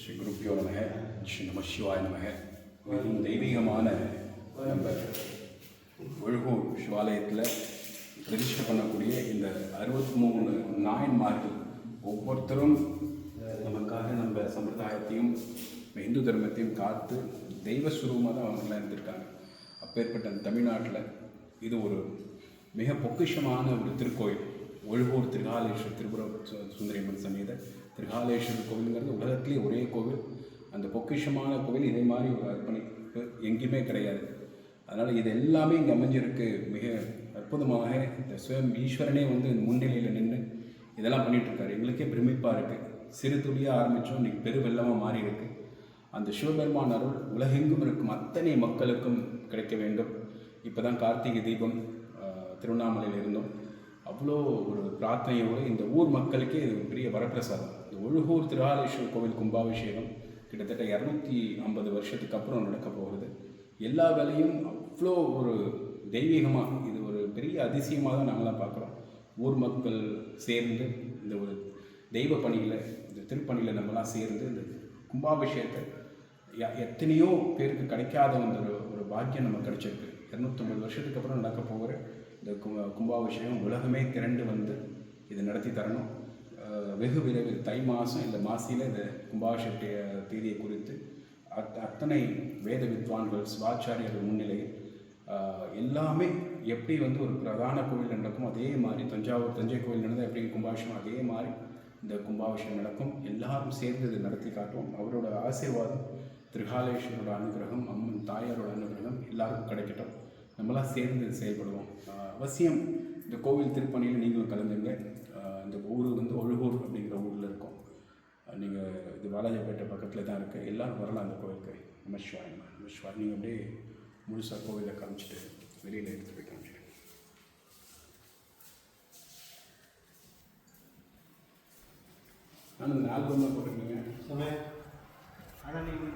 ஸ்ரீ குருப்பியோ நமக ஸ்ரீ நம சிவாய நமக மிகவும் தெய்வீகமான நம்ம ஒழுகூர் சிவாலயத்தில் பிரதிஷ்டை பண்ணக்கூடிய இந்த அறுபத்தி மூணு நாயன்மார்கள் ஒவ்வொருத்தரும் நமக்காக நம்ம சம்பிரதாயத்தையும் இந்து தர்மத்தையும் காத்து தெய்வ சுரூபமாக தான் அவங்களாம் இருந்திருக்காங்க. அப்பேற்பட்ட அந்த தமிழ்நாட்டில் இது ஒரு மிக பொக்கிஷமான ஒரு திருக்கோயில். ஒழுகூர் திருகாலேஸ்வரர் திருபுர சுந்தரியம்மன் சமேத திருகாலேஸ்வரர் கோவிலுங்கிறது உலகத்துலேயே ஒரே கோவில். அந்த பொக்கிஷமான கோவில் இதே மாதிரி ஒரு அர்ப்பணிப்பு எங்கேயுமே கிடையாது. அதனால் இது எல்லாமே இங்கே அமைஞ்சிருக்கு. மிக அற்புதமாக இந்த சுயம் ஈஸ்வரனே வந்து முன்னிலையில் நின்று இதெல்லாம் பண்ணிகிட்ருக்காரு எங்களுக்கே பிரமிப்பாக இருக்குது சிறு துளியாக ஆரம்பித்தோம் இன்னைக்கு பெருவெல்லமாக மாறி இருக்கு. அந்த சிவபெருமான் அருள் உலகெங்கும் இருக்கும். அத்தனை மக்களுக்கும் கிடைக்க வேண்டும். இப்போ தான் கார்த்திகை தீபம் திருவண்ணாமலையில் இருந்தோம். அவ்வளோ ஒரு பிரார்த்தனையோடு இந்த ஊர் மக்களுக்கே இது ஒரு பெரிய வரப்பிரசாதம். இந்த ஒழுகூர் திருஹாலேஸ்வரர் கோவில் கும்பாபிஷேகம் கிட்டத்தட்ட இரநூத்தி ஐம்பது வருஷத்துக்கு அப்புறம் நடக்க போகிறது. எல்லா வேலையும் அவ்வளோ ஒரு தெய்வீகமாக இது ஒரு பெரிய அதிசயமாக தான் நாங்களாம் பார்க்குறோம். ஊர் மக்கள் சேர்ந்து இந்த ஒரு தெய்வ பணியில் இந்த திருப்பணியில் நம்மலாம் சேர்ந்து இந்த கும்பாபிஷேகத்தை எத்தனையோ பேருக்கு கிடைக்காத அந்த ஒரு ஒரு பாக்கியம் நமக்கு கிடைச்சிருக்கு. இரநூத்தொம்பது வருஷத்துக்கு அப்புறம் நடக்க போகிற இந்த கு- கும்பாபிஷேகம் உலகமே திரண்டு வந்து இதை நடத்தி தரணும். வெகு விரைவில் தை மாதம் இல்லை மாசியில் இந்த கும்பாபிஷேக தேதியை குறித்து அத் அத்தனை வேத வித்வான்கள் சிவாச்சாரியர்கள் முன்னிலையில் எல்லாமே எப்படி வந்து ஒரு பிரதான கோவில் நடக்கும் அதே மாதிரி தஞ்சாவூர் தஞ்சை கோவில் நடந்தால் எப்படி கும்பாபிஷேகம்? அதே மாதிரி இந்த கும்பாபிஷேகம் நடக்கும். எல்லாரும் சேர்ந்து இதை நடத்தி காட்டுவோம். அவரோட ஆசீர்வாதம் திருகாலேஸ்வரோட அனுகிரகம் அம்மன் தாயாரோட அனுகிரகம் எல்லாருக்கும் கிடைக்கட்டும். நம்மளாம் சேர்ந்து செயல்படுவோம். அவசியம் இந்த கோவில் திருப்பணியில் நீங்களும் கலந்துங்க. இந்த ஊர் வந்து ஒழுகூர் அப்படிங்கிற ஊரில் இருக்கும். நீங்கள் இது வாலாஜப்பேட்டை பக்கத்தில் தான் இருக்குது எல்லோரும் வரலாம் அந்த கோவிலுக்கு. நமஸ்வாய் நமஸ்வாய். நீங்கள் அப்படியே முழுசாக கோவிலில் காமிச்சிட்டு வெளியில் எடுத்து போய் காமிச்சிட்டு. ஆனால் இந்த ஆல்பம்லாம் போட்டிருக்கீங்க ஆனால் நீங்கள்